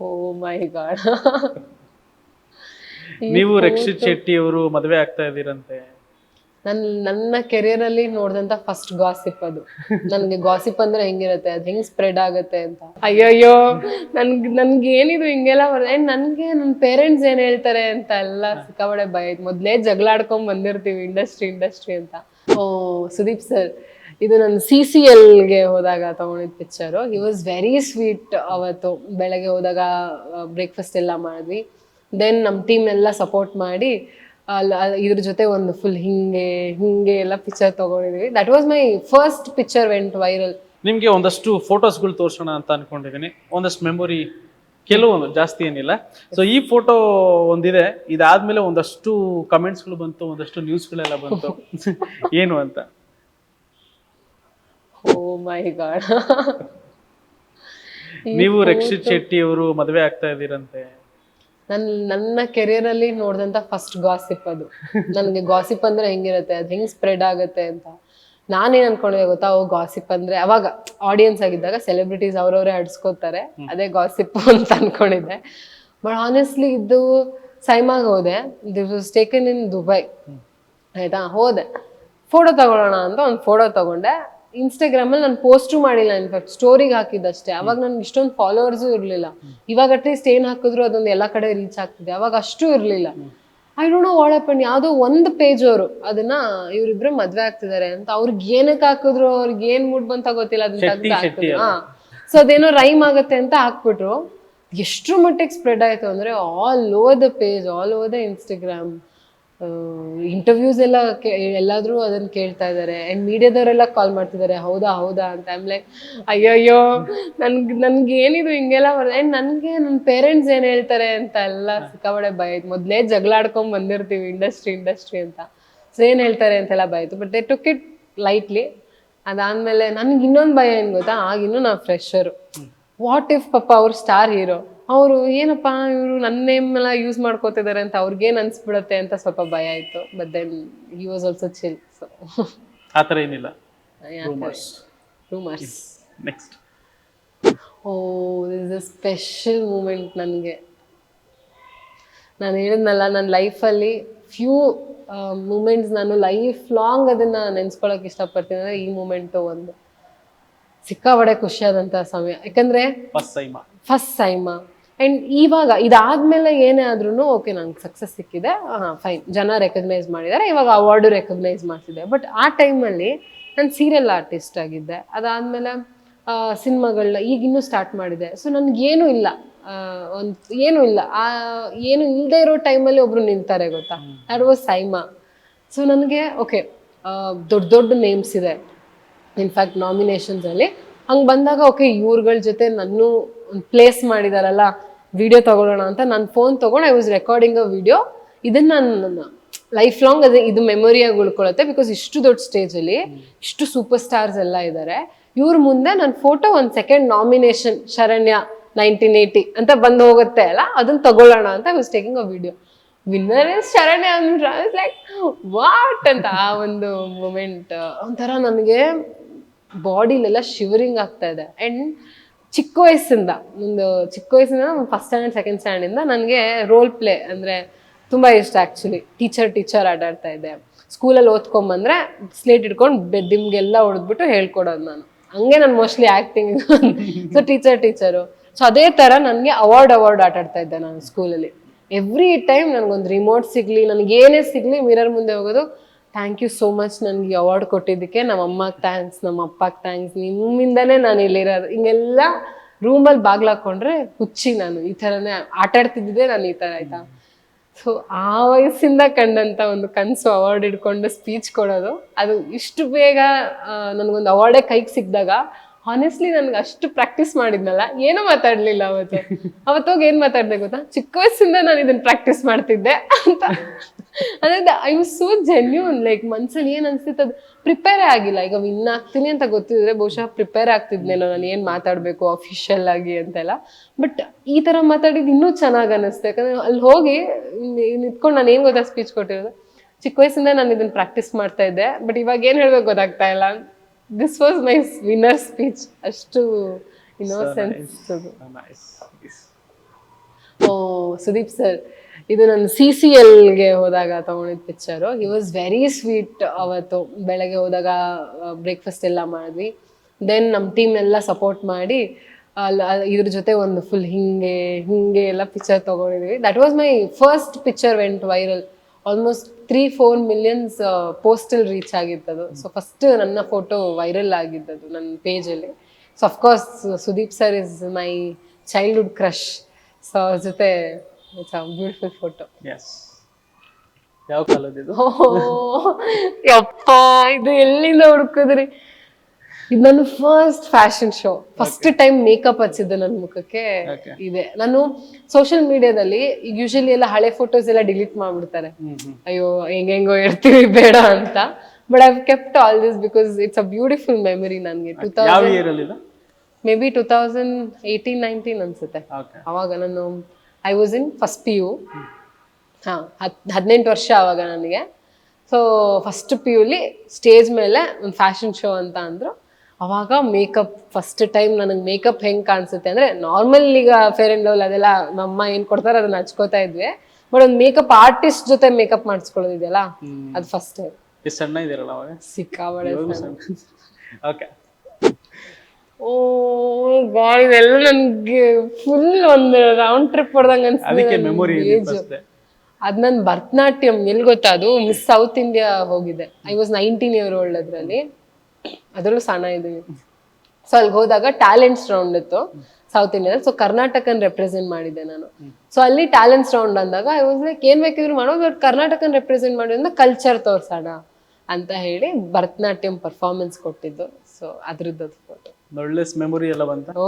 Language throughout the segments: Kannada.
ಓ ಮೈ ಗಾಡ್ ನೀವು ರಕ್ಷಿತ್ ಶೆಟ್ಟಿ ಅವರು ಮದುವೆ ಆಗ್ತಾ ಇದ್ದೀರಂತೆ. ನನ್ ನನ್ನ ಕೆರಿಯರ್ ಅಲ್ಲಿ ನೋಡಿದಂತ ಫಸ್ಟ್ ಗಾಸಿಪ್ ಅದು. ನನ್ಗೆ ಗಾಸಿಪ್ ಅಂದ್ರೆ ಹೆಂಗಿರುತ್ತೆ? ಅದ್ ಹೆಂಗ್ ಸ್ಪ್ರೆಡ್ ಆಗುತ್ತೆ ಅಂತ. ಅಯ್ಯಯ್ಯೋ ನನ್ಗ್ ನನ್ಗೆ ಏನಿದು ಹಿಂಗೆಲ್ಲ ಬರ್ತದೆ ನನ್ಗೆ ನನ್ ಪೇರೆಂಟ್ಸ್ ಏನ್ ಹೇಳ್ತಾರೆ ಅಂತ ಎಲ್ಲ ಸಿಕ್ಕಾಬಡೆ ಭಯ ಮೊದ್ಲೇ ಜಗಳಾಡ್ಕೊಂಡ್ ಬಂದಿರ್ತೀವಿ ಇಂಡಸ್ಟ್ರಿ ಇಂಡಸ್ಟ್ರಿ ಅಂತ. ಓ ಸುದೀಪ್ ಸರ್ ಇದು ನನ್ನ ಸಿ ಸಿ ಎಲ್ಗೆ ಹೋದಾಗ ತಗೊಂಡಿದ್ picture he was very sweet ಅವತ್ತು. ಬೆಳಗ್ಗೆ ಹೋದಾಗ ಬ್ರೇಕ್ಫಾಸ್ಟ್ ಎಲ್ಲ ಮಾಡಿದ್ವಿ. ದೆನ್ ನಮ್ಮ ಟೀಮ್ ಎಲ್ಲ ಸಪೋರ್ಟ್ ಮಾಡಿ ಅಲ್ಲ ಇದ್ರ ಜೊತೆ ಒಂದು ಫುಲ್ ಹಿಂಗೆ ಹಿಂಗೆ ಎಲ್ಲ picture ತಗೊಂಡಿದ್ವಿ. That was my first picture went viral ನಿಮಗೆ ಒಂದಷ್ಟು ಫೋಟೋಸ್ಗಳು ತೋರಿಸೋಣ ಅಂತ ಅನ್ಕೊಂಡಿದ್ದೀನಿ ಒಂದಷ್ಟು ಮೆಮೊರಿ ಕೆಲವೊಂದು ಜಾಸ್ತಿ ಏನಿಲ್ಲ. ಸೊ ಈ ಫೋಟೋ ಒಂದಿದೆ. ಇದಾದ್ಮೇಲೆ ಒಂದಷ್ಟು ಕಮೆಂಟ್ಸ್ಗಳು ಬಂತು ಒಂದಷ್ಟು ನ್ಯೂಸ್ಗಳೆಲ್ಲ ಬಂತು. ಏನು ಅಂತ? ಓ ಮೈ ಗಾಡ್ ನೀವು ರಕ್ಷಿತ್ ಶೆಟ್ಟಿ ಅವರು ಮದುವೆ ಆಗ್ತಾ ಇದ್ದೀರಂತೆ. ನನ್ ನನ್ನ ಕೆರಿಯರ್ ಅಲ್ಲಿ ನೋಡಿದಂತ ಫಸ್ಟ್ ಗಾಸಿಪ್ ಅದು. ನನಗೆ ಗಾಸಿಪ್ ಅಂದ್ರೆ ಹೆಂಗಿರುತ್ತೆ? ಅದ್ ಹೆಂಗ್ ಸ್ಪ್ರೆಡ್ ಆಗುತ್ತೆ ಅಂತ. ನಾನೇನ್ ಅನ್ಕೊಂಡಿದ್ದೆ ಗೊತ್ತಾ? ಓ ಗಾಸಿಪ್ ಅಂದ್ರೆ ಅವಾಗ ಆಡಿಯನ್ಸ್ ಆಗಿದ್ದಾಗ ಸೆಲೆಬ್ರಿಟೀಸ್ ಅವ್ರವ್ರೇ ಅಡ್ಸ್ಕೋತಾರೆ. ಅದೇ ಗಾಸಿಪ್ ಅಂತ ಅನ್ಕೊಂಡಿದ್ದೆ. ಬಟ್ ಆನೆಸ್ಟ್ಲಿ ಇದು ಸೈಮಾಗ್ ಹೋದೆ. This was taken in Dubai ಆಯ್ತಾ? ಹೋದೆ. ಫೋಟೋ ತಗೊಳ್ಳೋಣ ಅಂತ ಒಂದು ಫೋಟೋ ತಗೊಂಡೆ. ಇನ್ಸ್ಟಾಗ್ರಾಮ್ ಅಲ್ಲಿ ನಾನು ಪೋಸ್ಟು ಮಾಡಿಲ್ಲ ಇನ್ಫ್ಯಾಕ್ಟ್ ಸ್ಟೋರಿಗೆ ಹಾಕಿದ್ದಷ್ಟೇ. ಅವಾಗ ನನ್ಗೆ ಇಷ್ಟೊಂದು ಫಾಲೋವರ್ಸು ಇರಲಿಲ್ಲ. ಇವಾಗ ಅಟ್ಲೀಸ್ಟ್ ಏನ್ ಹಾಕಿದ್ರು ಅದೊಂದು ಎಲ್ಲ ಕಡೆ ರೀಚ್ ಆಗ್ತಿದೆ. ಅವಾಗ ಅಷ್ಟು ಇರಲಿಲ್ಲ. I don't know what happen ಯಾವುದೋ ಒಂದು ಪೇಜ್ ಅವರು ಅದನ್ನ ಇವರಿಬ್ರು ಮದ್ವೆ ಆಗ್ತಿದ್ದಾರೆ ಅಂತ ಅವ್ರಿಗೆ ಏನಕ್ಕೆ ಹಾಕಿದ್ರು ಅವ್ರಿಗೆ ಏನ್ ಮೂಡ್ ಬಂತ ಗೊತ್ತಿಲ್ಲ ಅದನ್ನ ತೆಗ್ದು ಶೆಟ್ಟಿ ಹಾಕಿದ್ರು ಹಾ ಸೊ ಅದೇನೋ ರೈಮ್ ಆಗುತ್ತೆ ಅಂತ ಹಾಕ್ಬಿಟ್ರು. ಎಷ್ಟು ಮಟ್ಟಿಗೆ ಸ್ಪ್ರೆಡ್ ಆಯ್ತು ಅಂದ್ರೆ all over the page all over the Instagram interviews ಎಲ್ಲ ಎಲ್ಲಾದ್ರೂ ಅದನ್ನ ಕೇಳ್ತಾ ಇದ್ದಾರೆ ಅಂಡ್ ಮೀಡಿಯಾದವರೆಲ್ಲ ಕಾಲ್ ಮಾಡ್ತಿದ್ದಾರೆ ಹೌದಾ ಹೌದಾ ಅಂತ. ಐಮ್ ಲೈಕ್ ಅಯ್ಯಯ್ಯೋ ನನ್ಗೆ ನನ್ಗೆ ಏನಿದು ಹಿಂಗೆಲ್ಲ ಬರ್ತದೆ ಅಂಡ್ ನನ್ಗೆ ನನ್ನ ಪೇರೆಂಟ್ಸ್ ಏನ್ ಹೇಳ್ತಾರೆ ಅಂತ ಎಲ್ಲ ಸಿಕ್ಕಾಬಡೆ ಭಯ ಐತ್ ಮೊದ್ಲೇ ಜಗಳಾಡ್ಕೊಂಡ್ ಬಂದಿರ್ತೀವಿ ಇಂಡಸ್ಟ್ರಿ ಇಂಡಸ್ಟ್ರಿ ಅಂತ. ಸೊ ಏನ್ ಹೇಳ್ತಾರೆ ಅಂತೆಲ್ಲ ಭಯ ಆಯ್ತು but they took it lightly ಅದಾದ್ಮೇಲೆ ನನಗೆ ಇನ್ನೊಂದು ಭಯ ಏನ್ ಗೊತ್ತಾ? ಆಗಿನ್ನೂ ನಾ ಫ್ರೆಶರು ವಾಟ್ ಇಫ್ ಪಾಪ ಅವ್ರು ಸ್ಟಾರ್ ಹೀರೋ ಅವರು ಏನಪ್ಪ ಇವರು ನನ್ನ ನೇಮ್ ಎಲ್ಲ ಯೂಸ್ ಮಾಡ್ಕೋತಿದ್ದಾರೆ ಅಂತ ಅವ್ರಿಗೇನ್ ಅನ್ಸ್ಬಿಡತ್ತೆ ಅಂತ ಸ್ವಲ್ಪ ಭಯ ಆಯ್ತು. But then he was also chill so ಆ ಥರ ಏನಿಲ್ಲ. Rumours next oh this uh special moment ನನಗೆ. ನಾನು ಹೇಳಿದ್ನಲ್ಲ ನನ್ನ ಲೈಫಲ್ಲಿ ಫ್ಯೂ ಮೂಮೆಂಟ್ಸ್ ನಾನು ಲೈಫ್ ಲಾಂಗ್ ಅದನ್ನ ನೆನ್ಸ್ಕೊಳಕ್ ಇಷ್ಟಪಡ್ತೀನಿ ಅಂದ್ರೆ ಈ ಮೂಮೆಂಟು ಒಂದು. ಸಿಕ್ಕಾಪಡೆ ಖುಷಿಯಾದಂಥ ಸಮಯ. ಯಾಕಂದ್ರೆ first SIIMA first SIIMA and ಇವಾಗ ಇದಾದ್ಮೇಲೆ ಏನೇ ಆದ್ರೂ ಓಕೆ ನಂಗೆ ಸಕ್ಸಸ್ ಸಿಕ್ಕಿದೆ. ಹಾಂ ಫೈನ್ ಜನ ರೆಕಗ್ನೈಸ್ ಮಾಡಿದ್ದಾರೆ ಇವಾಗ ಅವಾರ್ಡು ರೆಕಗ್ನೈಸ್ ಮಾಡ್ತಿದ್ದೆ ಬಟ್ ಆ ಟೈಮಲ್ಲಿ ನಾನು ಸೀರಿಯಲ್ ಆರ್ಟಿಸ್ಟ್ ಆಗಿದ್ದೆ. ಅದಾದಮೇಲೆ ಸಿನಿಮಾಗಳನ್ನ ಈಗ ಇನ್ನೂ ಸ್ಟಾರ್ಟ್ ಮಾಡಿದೆ. ಸೊ ನನಗೇನು ಇಲ್ಲ. ಒಂದು ಏನೂ ಇಲ್ಲ. ಆ ಏನು ಇಲ್ಲದೆ ಇರೋ ಟೈಮಲ್ಲಿ ಒಬ್ರು ನಿಂತಾರೆ ಗೊತ್ತಾ? ದಟ್ ವಾಸ್ ಸೈಮಾ ಸೊ ನನಗೆ ಓಕೆ ದೊಡ್ಡ ದೊಡ್ಡ ನೇಮ್ಸ್ ಇದೆ. ಇನ್ಫ್ಯಾಕ್ಟ್ ನಾಮಿನೇಷನ್ಸಲ್ಲಿ ಹಂಗೆ ಬಂದಾಗ ಓಕೆ ಇವ್ರಗಳ ಜೊತೆ ನನ್ನೂ ಒಂದು ಪ್ಲೇಸ್ ಮಾಡಿದಾರಲ್ಲ. ವಿಡಿಯೋ ತಗೊಳ್ಳೋಣ ಅಂತ ನಾನು ಫೋನ್ ತೊಗೊಂಡು I was recording a video ಇದನ್ನು ನಾನು ಲೈಫ್ ಲಾಂಗ್ ಅದೇ ಇದು ಮೆಮೊರಿಯಾಗಿ ಉಳ್ಕೊಳ್ಳುತ್ತೆ ಬಿಕಾಸ್ ಇಷ್ಟು ದೊಡ್ಡ ಸ್ಟೇಜಲ್ಲಿ ಇಷ್ಟು ಸೂಪರ್ ಸ್ಟಾರ್ಸ್ ಎಲ್ಲ ಇದ್ದಾರೆ ಇವ್ರ ಮುಂದೆ ನನ್ನ ಫೋಟೋ ಒಂದು second nomination Sharanya nineteen eighty ಅಂತ ಬಂದು ಹೋಗುತ್ತೆ ಅಲ್ಲ ಅದನ್ನ ತಗೊಳ್ಳೋಣ ಅಂತ was taking uh video winner is Sharanya ಅಂದ್ಬಿಟ್ರೆ ಲೈಕ್ ವಾಟ್ ಅಂತ ಆ ಒಂದು ಮೂಮೆಂಟ್ ಒಂಥರ ನನಗೆ ಬಾಡಿಲೆಲ್ಲ ಶಿವರಿಂಗ್ ಆಗ್ತಾ ಇದೆ. ಆ್ಯಂಡ್ ಚಿಕ್ಕ ವಯಸ್ಸಿಂದ ಒಂದು ಚಿಕ್ಕ ವಯಸ್ಸಿಂದ ಫಸ್ಟ್ ಸ್ಟ್ಯಾಂಡರ್ಡ್ ಸೆಕೆಂಡ್ ಸ್ಟ್ಯಾಂಡರ್ಡಿಂದ ನನಗೆ ರೋಲ್ ಪ್ಲೇ ಅಂದರೆ ತುಂಬ ಇಷ್ಟ ಆ್ಯಕ್ಚುಲಿ ಟೀಚರ್ ಟೀಚರ್ ಆಟಾಡ್ತಾ ಇದ್ದೆ. ಸ್ಕೂಲಲ್ಲಿ ಓದ್ಕೊಂಬಂದ್ರೆ ಸ್ಲೇಟ್ ಇಟ್ಕೊಂಡು ಬೆದ್ದಿಮ್ಗೆಲ್ಲ ಹೊಡೆದ್ಬಿಟ್ಟು ಹೇಳ್ಕೊಡೋದು ನಾನು. ಹಂಗೆ ನಾನು mostly acting so teacher teacher so ಅದೇ ಥರ ನನಗೆ ಅವಾರ್ಡ್ ಅವಾರ್ಡ್ ಆಟಾಡ್ತಾ ಇದ್ದೆ ನಾನು ಸ್ಕೂಲಲ್ಲಿ ಎವ್ರಿ ಟೈಮ್ ನನಗೊಂದು ರಿಮೋಟ್ ಸಿಗಲಿ, ನನಗೇನೇ ಸಿಗಲಿ ಮಿರರ್ ಮುಂದೆ ಹೋಗೋದು ಥ್ಯಾಂಕ್ ಯು ಸೋ ಮಚ್ ನನಗೆ ಅವಾರ್ಡ್ ಕೊಟ್ಟಿದ್ದಕ್ಕೆ ನಮ್ಮ ಅಮ್ಮಗೆ ಥ್ಯಾಂಕ್ಸ್ ನಮ್ಮ ಅಪ್ಪಗೆ ಥ್ಯಾಂಕ್ಸ್ ನಿಮ್ಮಿಂದನೇ ನಾನು ಇಲ್ಲಿರೋದು. ಹಿಂಗೆಲ್ಲ ರೂಮಲ್ಲಿ ಬಾಗ್ಲಾಕೊಂಡ್ರೆ ಹುಚ್ಚಿ ನಾನು. ಈ ಥರನೇ ಆಟಾಡ್ತಿದ್ದಿದ್ದೆ ನಾನು ಈ ಥರ ಆಯ್ತಾ? ಸೊ ಆ ವಯಸ್ಸಿಂದ ಕಂಡಂಥ ಒಂದು ಕನಸು ಅವಾರ್ಡ್ ಹಿಡ್ಕೊಂಡು ಸ್ಪೀಚ್ ಕೊಡೋದು. ಅದು ಇಷ್ಟು ಬೇಗ ನನಗೊಂದು ಅವಾರ್ಡೇ ಕೈಗೆ ಸಿಕ್ಕಿದಾಗ ಹಾನೆಸ್ಟ್ಲಿ ನನ್ಗೆ ಅಷ್ಟು ಪ್ರಾಕ್ಟೀಸ್ ಮಾಡಿದ್ನಲ್ಲ, ಏನೂ ಮಾತಾಡ್ಲಿಲ್ಲ ಅವತ್ತು. ಅವತ್ತೋಗಿ ಏನ್ ಮಾತಾಡ್ದೆ ಗೊತ್ತಾ? ಚಿಕ್ಕ ವಯಸ್ಸಿಂದ ನಾನು ಇದನ್ನ ಪ್ರಾಕ್ಟೀಸ್ ಮಾಡ್ತಿದ್ದೆ ಅಂತ. ಅಂದ್ರೆ I was so genuine like ಮನ್ಸಲ್ಲಿ ಏನ್ ಅನ್ಸ್ತಿತ್ತು ಅದು ಪ್ರಿಪೇರೇ ಆಗಿಲ್ಲ. ಈಗ ವಿನ್ ಆಗ್ತೀನಿ ಅಂತ ಗೊತ್ತಿದ್ರೆ ಬಹುಶಃ ಪ್ರಿಪೇರ್ ಆಗ್ತಿದ್ನೇನೋ ನಾನು ಏನ್ ಮಾತಾಡ್ಬೇಕು ಅಫಿಷಿಯಲ್ ಆಗಿ ಅಂತೆಲ್ಲ. ಬಟ್ ಈ ತರ ಮಾತಾಡಿದ್ ಇನ್ನೂ ಚೆನ್ನಾಗ್ ಅನ್ನಿಸ್ತು ಯಾಕಂದ್ರೆ ಅಲ್ಲಿ ಹೋಗಿ ನಿಂತ್ಕೊಂಡು ನಾನು ಏನ್ ಗೊತ್ತಾ ಸ್ಪೀಚ್ ಕೊಟ್ಟಿರೋದು? ಚಿಕ್ಕ ವಯಸ್ಸಿಂದ ನಾನು ಇದನ್ನ ಪ್ರಾಕ್ಟೀಸ್ ಮಾಡ್ತಾ ಇದ್ದೆ ಬಟ್ ಇವಾಗ ಏನ್ ಹೇಳ್ಬೇಕು ಗೊತ್ತಾಗ್ತಾ ಇಲ್ಲ. This was my winner speech ಅಷ್ಟು ಇನ್ನೋಸೆನ್ಸ್ ಓ ಸುದೀಪ್ ಸರ್ ಇದು ನಾನು ಸಿ ಸಿ ಎಲ್ಗೆ ಹೋದಾಗ ತಗೊಂಡಿದ್ದ picture he was very sweet ಅವತ್ತು. ಬೆಳಗ್ಗೆ ಹೋದಾಗ ಬ್ರೇಕ್ಫಾಸ್ಟ್ ಎಲ್ಲ ಮಾಡಿದ್ವಿ. ದೆನ್ ನಮ್ಮ ಟೀಮ್ ಎಲ್ಲ ಸಪೋರ್ಟ್ ಮಾಡಿ ಅಲ್ಲಿ ಇದ್ರ ಜೊತೆ ಒಂದು ಫುಲ್ ಹಿಂಗೆ ಹಿಂಗೆ ಎಲ್ಲ picture ತಗೊಂಡಿದ್ವಿ. That was my first picture went viral almost three four millions postal reach ಆಗಿತ್ತದು so first ನನ್ನ ಫೋಟೋ ವೈರಲ್ ಆಗಿದ್ದದು ನನ್ನ ಪೇಜಲ್ಲಿ so of course Sudeep sir is my childhood crush so ಅವ್ರ ಜೊತೆ it's a beautiful photo yes ಯಾವ ಕಾಲದಿದು ಯಪ್ಪ ಇದು ಎಲ್ಲಿಂದ ಹುಡುಕಿದ್ರಿ? ಇದು ನನ್ನ first fashion show first time makeup ಹಚ್ಚಿದ್ದು ನನ್ನ ಮುಖಕ್ಕೆ ಇದೆ. ನಾನು ಸೋಷಿಯಲ್ ಮೀಡಿಯಾದಲ್ಲಿ ಯೂಶಲಿ ಎಲ್ಲ ಹಳೆ ಫೋಟೋಸ್ ಎಲ್ಲ ಡಿಲೀಟ್ ಮಾಡ್ಬಿಡ್ತಾರೆ. ಅಯ್ಯೋ ಹೆಂಗೆಂಗೋ ಇರ್ತೀವಿ ಬೇಡ ಅಂತ. But I kept all this because it's uh beautiful memory ನನಗೆ. Two thousand may be two thousand eighteen nineteen ಅನ್ಸುತ್ತೆ. ಅವಾಗ ನಾನು I was in first P U ಹಾಂ ಹತ್ ಹದಿನೆಂಟು ವರ್ಷ ಅವಾಗ ನನಗೆ. ಸೊ ಫಸ್ಟ್ ಪಿ ಯುಲಿ ಸ್ಟೇಜ್ ಮೇಲೆ ಒಂದು ಫ್ಯಾಷನ್ ಶೋ ಅಂತ ಅಂದರು. ಅವಾಗ ಮೇಕಪ್ ಫಸ್ಟ್ ಟೈಮ್ ನನಗೆ ಮೇಕಪ್ ಹೆಂಗೆ ಕಾಣಿಸುತ್ತೆ ಅಂದರೆ ನಾರ್ಮಲ್ ಈಗ ಫೇರ್ ಆ್ಯಂಡ್ ಲವ್ಲ್ ಅದೆಲ್ಲ ನಮ್ಮ ಏನು ಕೊಡ್ತಾರೆ ಅದನ್ನ ಹಚ್ಕೋತಾ ಇದ್ವಿ. ಬಟ್ ಒಂದು ಮೇಕಪ್ ಆರ್ಟಿಸ್ಟ್ ಜೊತೆ ಮೇಕಪ್ ಮಾಡಿಸ್ಕೊಳ್ಳೋದಿದೆಯಲ್ಲ ಅದು ಫಸ್ಟ್ ಟೈಮ್ ಎಷ್ಟು ಸಣ್ಣ ಇದೀರಲ್ಲ ಅವಾಗ? ಸಿಕ್ಕಾಬಳೆ ಓಕೆ ಓ ಗಾಡ್ ಇದೆಲ್ಲ ನನಗೆ ಫುಲ್ ಒಂದು ರೌಂಡ್ ಟ್ರಿಪ್ ಹೊಡೆದಂಗೆ ಅನ್ಸುತ್ತೆ ಅದ್ ನನ್ ಭರತನಾಟ್ಯಂ ಎಲ್ಲಿ ಗೊತ್ತಾ? ಅದು ಮಿಸ್ ಸೌತ್ ಇಂಡಿಯಾ ಹೋಗಿದೆ. I was nineteen year old ಅದ್ರಲ್ಲಿ. ಅದ್ರಲ್ಲೂ ಸಣ್ಣ ಇದೀವಿ ಸೊ ಅಲ್ಲಿ ಹೋದಾಗ ಟ್ಯಾಲೆಂಟ್ಸ್ ರೌಂಡ್ ಇತ್ತು ಸೌತ್ ಇಂಡಿಯನ್ ಸೊ ಕರ್ನಾಟಕನ್ ರೆಪ್ರೆಸೆಂಟ್ ಮಾಡಿದ್ದೆ ನಾನು. ಸೊ ಅಲ್ಲಿ ಟ್ಯಾಲೆಂಟ್ಸ್ ರೌಂಡ್ ಅಂದಾಗ ಐ ವಾಸ್ ಲೈಕ್ ಏನ್ ಬೇಕಿದ್ರು ಮಾಡೋ ಬಟ್ ಕರ್ನಾಟಕನ್ ರೆಪ್ರೆಸೆಂಟ್ ಮಾಡೋದ್ರಿಂದ ಕಲ್ಚರ್ ತೋರ್ಸೋಣ ಅಂತ ಹೇಳಿ ಭರತನಾಟ್ಯಂ ಪರ್ಫಾರ್ಮೆನ್ಸ್ ಕೊಟ್ಟಿದ್ದು. ಸೊ ಅದ್ರದ್ದು ಫೋಟೋ ಒಳ್ಳೆ ಮೆಮೊರಿ ಎಲ್ಲ ಬಂತ? ಓ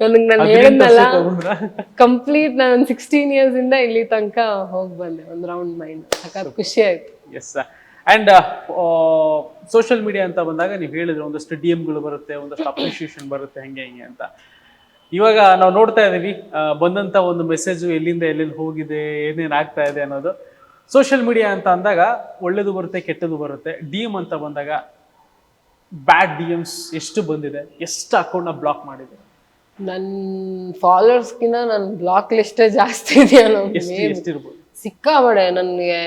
ನನಗೆ ನಾನು ಹೇಳಿದ್ನಲ್ಲ ಕಂಪ್ಲೀಟ್ ನಾನು ಸಿಕ್ಸ್ಟೀನ್ ಇಯರ್ಸ್ ಇಂದ ಇಲ್ಲಿ ತನಕ ಹೋಗಿ ಬಂದೆ ಒಂದು ರೌಂಡ್ ಮೈಂಡ್ ಸಖತ್ ಖುಷಿ ಆಯ್ತು. ಎಸ್ ಅಂಡ್ ಸೋಷಿಯಲ್ ಮೀಡಿಯಾ ಅಂತ ಬಂದಾಗ ನೀವು ಹೇಳಿದ್ರೆ ಒಂದಷ್ಟು ಡಿ ಎಮ್ಗಳು ಬರುತ್ತೆ ಒಂದಷ್ಟು ಅಪ್ರಿಷಿಯೇಷನ್ ಬರುತ್ತೆ ಹಂಗೆ ಹಿಂಗೆ ಅಂತ. ಇವಾಗ ನಾವು ನೋಡ್ತಾ ಇದ್ದೀವಿ ಬಂದಂಥ ಬಂದಂತ ಒಂದು ಮೆಸೇಜ್ ಎಲ್ಲಿಂದ ಎಲ್ಲೆಲ್ಲಿ ಹೋಗಿದೆ ಏನೇನು ಆಗ್ತಾ ಇದೆ ಅನ್ನೋದು. ಸೋಷಿಯಲ್ ಮೀಡಿಯಾ ಅಂತ ಅಂದಾಗ ಒಳ್ಳೇದು ಬರುತ್ತೆ ಕೆಟ್ಟದು ಬರುತ್ತೆ. ಡಿ ಎಂ ಅಂತ ಬಂದಾಗ ಬ್ಯಾಡ್ ಡಿ ಎಮ್ಸ್ ಎಷ್ಟು ಬಂದಿದೆ ಎಷ್ಟು ಅಕೌಂಟ್ನ ಬ್ಲಾಕ್ ಮಾಡಿದೆ? ನನ್ನ ಫಾಲೋವರ್ಸ್ಗಿಂತ ನನ್ನ ಬ್ಲಾಕ್ ಲಿಸ್ಟೇ ಜಾಸ್ತಿ ಇದೆಯಲ್ಲ ಎಷ್ಟು ಎಷ್ಟಿರ್ಬೋದು? ಸಿಕ್ಕಾಬಡೆ ನನಗೆ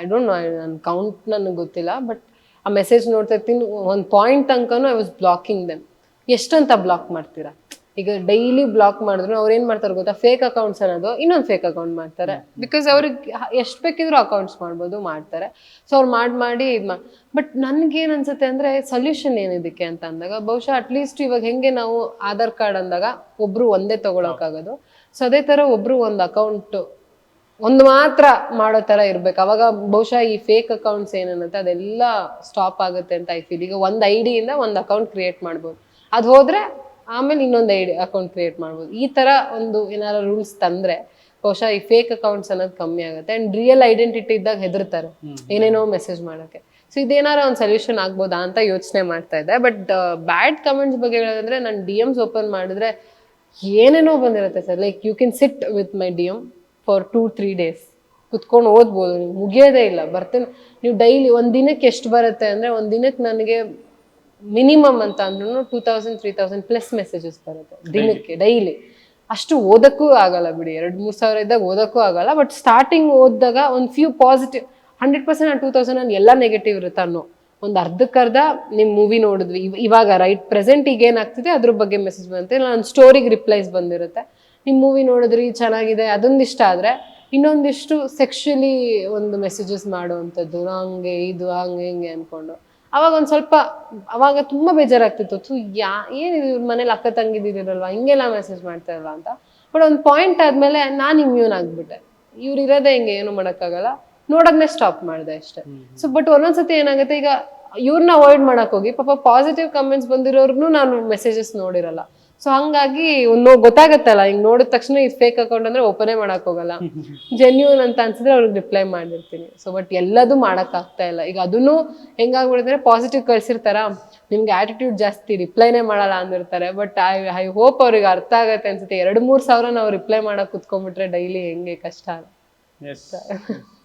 ಐ ಡೋಂಟ್ ನೋ ನನ್ನ ಕೌಂಟ್ ನನಗೆ ಗೊತ್ತಿಲ್ಲ ಬಟ್ ಆ ಮೆಸೇಜ್ ನೋಡ್ತಾ ಇರ್ತೀನಿ. ಒಂದು ಪಾಯಿಂಟ್ ತನಕನೂ ಐ ವಾಸ್ ಬ್ಲಾಕಿಂಗ್ ದೆಮ್ ಎಷ್ಟಂತ ಬ್ಲಾಕ್ ಮಾಡ್ತೀರಾ? ಈಗ ಡೈಲಿ ಬ್ಲಾಕ್ ಮಾಡಿದ್ರು, ಅವ್ರು ಏನು ಮಾಡ್ತಾರೆ ಗೊತ್ತಾ? ಫೇಕ್ ಅಕೌಂಟ್ಸ್ ಅನ್ನೋದು ಇನ್ನೊಂದು ಫೇಕ್ ಅಕೌಂಟ್ ಮಾಡ್ತಾರೆ. ಬಿಕಾಸ್ ಅವ್ರಿಗೆ ಎಷ್ಟು ಬೇಕಿದ್ರು ಅಕೌಂಟ್ಸ್ ಮಾಡ್ಬೋದು, ಮಾಡ್ತಾರೆ. ಸೊ ಅವ್ರು ಮಾಡಿ ಮಾಡಿ ಇದು ಮಾ ಬಟ್ ನನಗೇನು ಅನ್ಸುತ್ತೆ ಅಂದರೆ ಸೊಲ್ಯೂಷನ್ ಏನಿದಕ್ಕೆ ಅಂತ ಅಂದಾಗ, ಬಹುಶಃ ಅಟ್ಲೀಸ್ಟ್ ಇವಾಗ ಹೆಂಗೆ ನಾವು ಆಧಾರ್ ಕಾರ್ಡ್ ಅಂದಾಗ ಒಬ್ಬರು ಒಂದೇ ತೊಗೊಳಕ್ಕಾಗೋದು. ಸೊ ಅದೇ ಥರ ಒಬ್ಬರು ಒಂದು ಅಕೌಂಟ್ ಒಂದು ಮಾತ್ರ ಮಾಡೋ ತರ ಇರ್ಬೇಕು. ಅವಾಗ ಬಹುಶಃ ಈ ಫೇಕ್ ಅಕೌಂಟ್ಸ್ ಏನನ್ನತ್ತೆ ಅದೆಲ್ಲ ಸ್ಟಾಪ್ ಆಗುತ್ತೆ ಅಂತ ಐ ಫೀಲ್ ಈಗ ಒಂದು ಐ ಇಂದ ಒಂದು ಅಕೌಂಟ್ ಕ್ರಿಯೇಟ್ ಮಾಡ್ಬೋದು. ಅದು ಹೋದ್ರೆ ಆಮೇಲೆ ಇನ್ನೊಂದು ಐ ಡಿ ಅಕೌಂಟ್ ಕ್ರಿಯೇಟ್ ಮಾಡ್ಬೋದು. ಈ ತರ ಒಂದು ಏನಾರ ರೂಲ್ಸ್ ತಂದ್ರೆ ಬಹುಶಃ ಈ ಫೇಕ್ ಅಕೌಂಟ್ಸ್ ಅನ್ನೋದು ಕಮ್ಮಿ ಆಗುತ್ತೆ. ಅಂಡ್ ರಿಯಲ್ ಐಡೆಂಟಿಟಿ ಇದ್ದಾಗ ಹೆದರ್ತಾರೆ. ಏನೇನೋ ಮೆಸೇಜ್ ಮಾಡೋಕ್ಕೆ ಸೊ ಇದೇನಾರ ಒಂದು ಸೊಲ್ಯೂಷನ್ ಆಗ್ಬೋದಾ ಅಂತ ಯೋಚನೆ ಮಾಡ್ತಾ ಇದ್ದೆ. ಬಟ್ ಬ್ಯಾಡ್ ಕಮೆಂಟ್ಸ್ ಬಗ್ಗೆ ಹೇಳೋದಂದ್ರೆ ನಾನು ಡಿ ಎಮ್ಸ್ ಓಪನ್ ಮಾಡಿದ್ರೆ ಏನೇನೋ ಬಂದಿರುತ್ತೆ sir. Like you can sit with my D M for two three days. ಕುತ್ಕೊಂಡು ಓದ್ಬೋದು ನೀವು. ಮುಗಿಯೋದೇ ಇಲ್ಲ. ಬರ್ತೇನೆ. ನೀವು ಡೈಲಿ ಒಂದು ದಿನಕ್ಕೆ ಎಷ್ಟು ಬರುತ್ತೆ ಅಂದರೆ ಒಂದು ದಿನಕ್ಕೆ ನನಗೆ ಮಿನಿಮಮ್ ಅಂತ ಅಂದ್ರೂ two thousand three thousand plus messages ಬರುತ್ತೆ. ದಿನಕ್ಕೆ ಡೈಲಿ. ಅಷ್ಟು ಓದೋಕ್ಕೂ ಆಗಲ್ಲ ಬಿಡಿ. ಎರಡು ಮೂರು ಸಾವಿರ ಇದ್ದಾಗ ಓದೋಕ್ಕೂ ಆಗಲ್ಲ. ಬಟ್ ಸ್ಟಾರ್ಟಿಂಗ್ ಓದಿದಾಗ ಒಂದು few positive hundred percent two thousand ಅಲ್ಲಿ ಎಲ್ಲ ನೆಗೆಟಿವ್ ಇರುತ್ತೆ ಅನ್ನೋ ಒಂದು ಅರ್ಧಕ್ಕರ್ಧ ನಿಮ್ಮ ಮೂವಿ ನೋಡಿದ್ವಿ. ಇವ್- ಇವಾಗ ರೈಟ್ ಪ್ರೆಸೆಂಟ್ ಈಗ ಏನಾಗ್ತಿದೆ ಅದ್ರ ಬಗ್ಗೆ ಮೆಸೇಜ್ ಬಂತೆ ಇಲ್ಲ ನನ್ನ ಸ್ಟೋರಿಗೆ ರಿಪ್ಲೈಸ್ ಬಂದಿರುತ್ತೆ. ನಿಮ್ಮ ಮೂವಿ ನೋಡಿದ್ರಿ ಚೆನ್ನಾಗಿದೆ ಅದೊಂದಿಷ್ಟ ಆದರೆ ಇನ್ನೊಂದಿಷ್ಟು ಸೆಕ್ಷುಲಿ ಒಂದು ಮೆಸೇಜಸ್ ಮಾಡುವಂಥದ್ದು ಹಂಗೆ ಇದು ಹಂಗೆ ಹಿಂಗೆ ಅಂದ್ಕೊಂಡು ಅವಾಗ ಒಂದು ಸ್ವಲ್ಪ ಅವಾಗ ತುಂಬ ಬೇಜಾರಾಗ್ತಿತ್ತು. ಥು ಯಾ ಏನಿದು ಇವ್ರ ಮನೇಲಿ ಅಕ್ಕ ತಂಗಿದಿರಲ್ವಾ ಹಿಂಗೆಲ್ಲ ಮೆಸೇಜ್ ಮಾಡ್ತಾರಲ್ಲ ಅಂತ. ಬಟ್ ಒಂದು ಪಾಯಿಂಟ್ ಆದಮೇಲೆ ನಾನು ಇಮ್ಯೂನ್ ಆಗಿಬಿಟ್ಟೆ. ಇವ್ರು ಇರೋದೇ ಹಿಂಗೆ ಏನು ಮಾಡೋಕ್ಕಾಗಲ್ಲ. ನೋಡೋದನ್ನೇ ಸ್ಟಾಪ್ ಮಾಡಿದೆ ಅಷ್ಟೇ. ಸೊ ಬಟ್ ಒಂದೊಂದ್ಸತಿ ಏನಾಗುತ್ತೆ ಈಗ ಇವ್ರನ್ನ ಅವಾಯ್ಡ್ ಮಾಡೋಕ್ಕೋಗಿ ಹೋಗಿ ಪಾಪ ಪಾಸಿಟಿವ್ ಕಮೆಂಟ್ಸ್ ಬಂದಿರೋರ್ಗು ನಾನು ಮೆಸೇಜಸ್ ನೋಡಿರಲ್ಲ. ಸೊ ಹಂಗಾಗಿ ಒಂದು ಗೊತ್ತಾಗತ್ತಲ್ಲ, ಹಿಂಗ್ ನೋಡಿದ ತಕ್ಷಣ ಇದು ಫೇಕ್ ಅಕೌಂಟ್ ಅಂದ್ರೆ ಓಪನೇ ಮಾಡಕ್ ಹೋಗಲ್ಲ. ಜೆನ್ಯೂನ್ ಅಂತ ಅನ್ಸಿದ್ರೆ ಅವ್ರಿಗೆ ರಿಪ್ಲೈ ಮಾಡಿರ್ತೀನಿ ಸೊ ಬಟ್ ಎಲ್ಲದು ಮಾಡಕ್ ಆಗ್ತಾ ಇಲ್ಲ. ಈಗ ಅದನ್ನು ಹೆಂಗಾಗ್ಬಿಡುತ್ತೆ ಪಾಸಿಟಿವ್ ಕಳ್ಸಿರ್ತಾರ? ನಿಮ್ಗೆ ಆಟಿಟ್ಯೂಡ್ ಜಾಸ್ತಿ ರಿಪ್ಲೈನೇ ಮಾಡಲ್ಲ ಅಂದಿರ್ತಾರೆ. ಬಟ್ ಐ ಐ ಹೋಪ್ ಅವ್ರಿಗೆ ಅರ್ಥ ಆಗತ್ತೆ ಅನ್ಸುತ್ತೆ. ಎರಡು ಮೂರು ಸಾವಿರ ನಾವು ರಿಪ್ಲೈ ಮಾಡಕ್ ಕುತ್ಕೊಂಡ್ಬಿಟ್ರೆ ಡೈಲಿ ಹೆಂಗೆ ಕಷ್ಟ